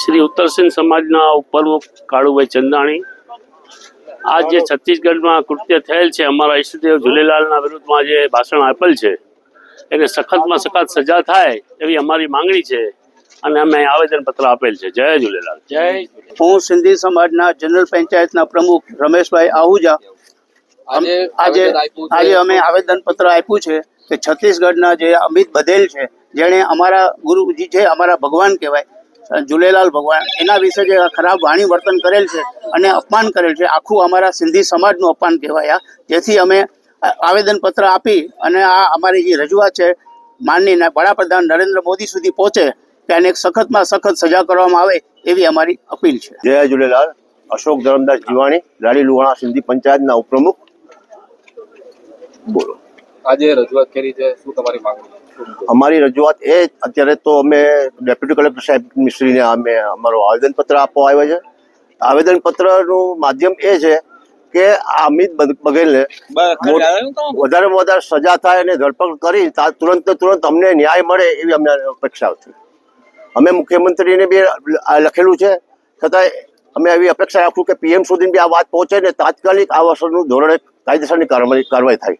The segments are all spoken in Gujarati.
શ્રી ઉત્તરસેન સમાજના ઉપપ્રમુખ કાળુભાઈ ચંદાણી. આ જે છત્તીસગઢમાં કૃત્ય થયેલ છે અમારા ઈષ્ટદેવ ઝૂલેલાલના વિરુદ્ધમાં જે ભાષણ આપેલ છે એને સખતમાં સખત સજા થાય એવી અમારી માંગણી છે અને અમે આવેદન પત્ર આપેલ છે. જય ઝૂલેલાલ જય હું સિંધી સમાજના જનરલ પંચાયતના પ્રમુખ રમેશભાઈ આહુજા. આજે આજે અમે આવેદન પત્ર આપ્યું છે કે છત્તીસગઢના જે અમિત બધેલ છે જેણે અમારા ગુરુજી છે અમારા ભગવાન કહેવાય ઝૂલેલાલ ભગવાન એના વિશે જે ખરાબ વાણી વર્તન કરેલ છે અને અપમાન કરેલ છે આખું અમારા સિંધી સમાજનું અપમાન કહેવાય જેથી અમે આવેદન પત્ર આપી અને આ અમારી જે રજૂઆત છે માનનીય વડાપ્રધાન નરેન્દ્ર મોદી સુધી પહોંચે કે આને એક સખતમાં સખત સજા કરવામાં આવે એવી અમારી અપીલ છે. જય ઝૂલેલાલ અશોક ધરમદાસ જીવાણી લાડી લુહાણા સિંધી પંચાયતના ઉપપ્રમુખ. બોલો. આજે રજૂઆત કરી છે શું તમારી માંગણી? અમારી રજૂઆત એ અત્યારે તો અમે ડેપ્યુટી કલેક્ટર સાહેબ મિશ્રીને અમે અમારો આવેદનપત્ર આપવા આવ્યો છે. આવેદનપત્રનું માધ્યમ એ છે કે અમિત બઘેલને વધારેમાં વધારે સજા થાય અને ધરપકડ કરી તુરંત તુરંત અમને ન્યાય મળે એવી અમને અપેક્ષા હતી. અમે મુખ્યમંત્રીને બી લખેલું છે. છતાંય અમે એવી અપેક્ષા રાખું કે પીએમ સુધી બી આ વાત પહોંચે ને તાત્કાલિક આ વર્ષનું ધોરણે કાયદેસરની કાર્યવાહી થાય.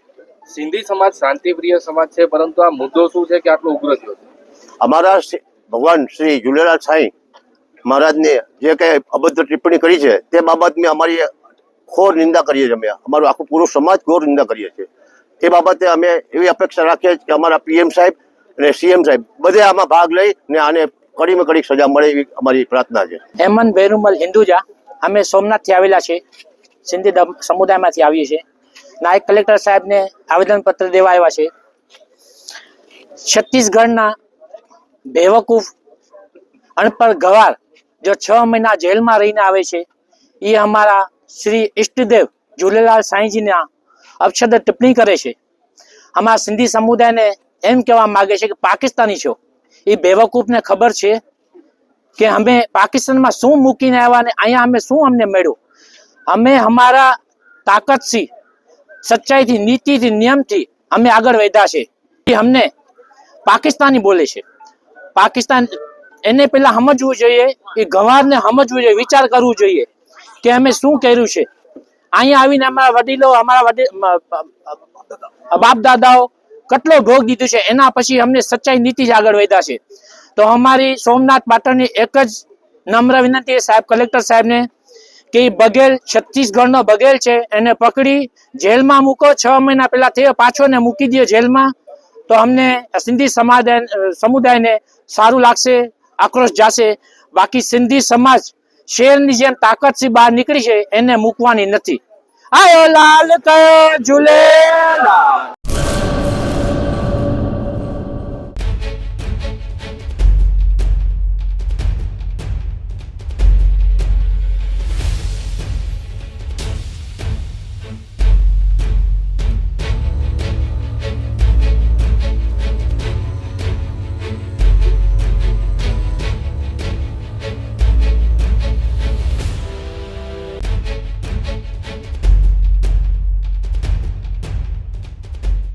સિંધી સમાજ શાંતિપ્રિય સમાજ છે પરંતુ આ મુદ્દો શું છે કે આટલો ઉગ્ર થયો છે? અમારા ભગવાન શ્રી ઝૂલેલાલ સાંઈ મહારાજને જે કંઈ અભદ્ર ટિપ્પણી કરી છે તે બાબતની અમારી ઘોર નિંદા કરીએ છીએ અમે. અમારો આખો પૂરો સમાજ ઘોર નિંદા કરીએ છીએ. એ બાબતે અમે એવી અપેક્ષા રાખીએ કે અમારા પીએમ સાહેબ અને સીએમ સાહેબ બધે આમાં ભાગ લઈ ને આને કડીમાં કડી સજા મળે એવી અમારી પ્રાર્થના છે. હેમંત બેરુમલ હિન્દુજા. અમે સોમનાથથી આવેલા છે સિંધી સમુદાયમાંથી આવીએ છીએ. નાયબ કલેક્ટર સાહેબને આવેદનપત્ર દેવા આવ્યા છે. છત્તીસગઢના બેવકૂફ અણપર ગવાર જો છ મહિના જેલમાં રહીને આવે છે એ અમારા શ્રી ઈષ્ટદેવ ઝૂલેલાલ સાંઈજીના અપશબ્દ ટિપ્પણી કરે છે. અમારા સિંધી સમુદાયને એમ કહેવા માગે છે કે પાકિસ્તાની છો. એ બેવકૂફને ખબર છે કે અમે પાકિસ્તાનમાં શું મૂકીને આવ્યા ને અહીંયા અમે શું અમને મળ્યું? અમે અમારા તાકાતથી સચ્ચાઈથી, નીતિથી, નિયમથી અમે આગળ વધ્યા છે. એ અમને પાકિસ્તાની બોલે છે. પાકિસ્તાન, એને પેલા સમજવું જોઈએ, એ ગવારને સમજવું જોઈએ, વિચાર કરવું જોઈએ કે અમે શું કર્યું છે. અહીંયા આવીને અમારા વડીલો, અમારા બાપ દાદાઓ કેટલો ભોગ દીધું છે, એના પછી અમને સચ્ચાઈ નીતિ જ આગળ વધ્યા છે. તો અમારી સોમનાથ પાટણની એક જ નમ્ર વિનંતી સાહેબ, કલેક્ટર સાહેબને. કે બઘેલ છત્તીસગઢનો બઘેલ છે, એને પકડી જેલમાં મૂકો, છ મહિના પહેલા થયો, પાછો ને મૂકી દે જેલમાં. તો અમને સિંધી સમાજ સમુદાયને સારું લાગશે, આક્રોશ જાશે. બાકી સિંધી સમાજ શેરની જેમ તાકાતથી બહાર નીકળી છે, એને મૂકવાની નથી. આયો લાલ કયો ઝૂલેલાલ